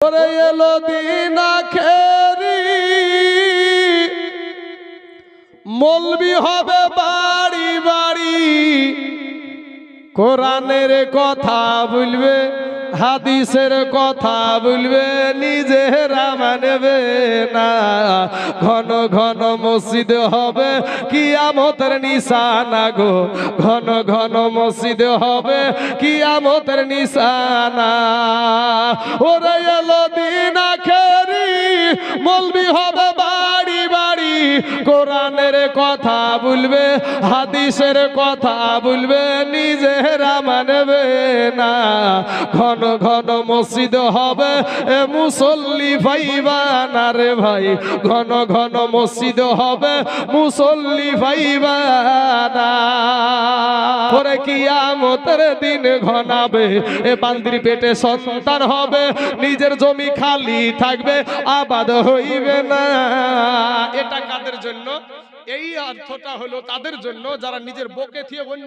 ওরে এলো দিন খেরি। মলবি হবে বাড়ি বাড়ি। কোরআনের কথা বলবে, হাদিসের কথা বলবে, নিজেরা মানবে না। ঘন ঘন মসজিদ হবে, কিয়ামতের নিশানা গো। ঘন ঘন মসজিদ হবে, কিয়ামতের নিশানা। ওরে এলো দিন আখেরি মলবি হবে বাড়ি বাড়ি। কোরআনের কথা বলবে হাদিসের কথা বলবে নিজেরা মানবে না। ঘন ঘন মসজিদ হবে, এ মুসল্লি ভাইবা না রে ভাই। ঘন ঘন মসজিদ হবে, মুসল্লি ভাইবা না পরে কিয়ামতের দিন ঘনাবে। এ বান্দির পেটে সন্তান হবে, নিজের জমি খালি থাকবে, আবাদ হইবে না। এটা কাদের জন্য? এই অর্থটা হলো তাদের জন্য, যারা নিজের বকে থিয়ে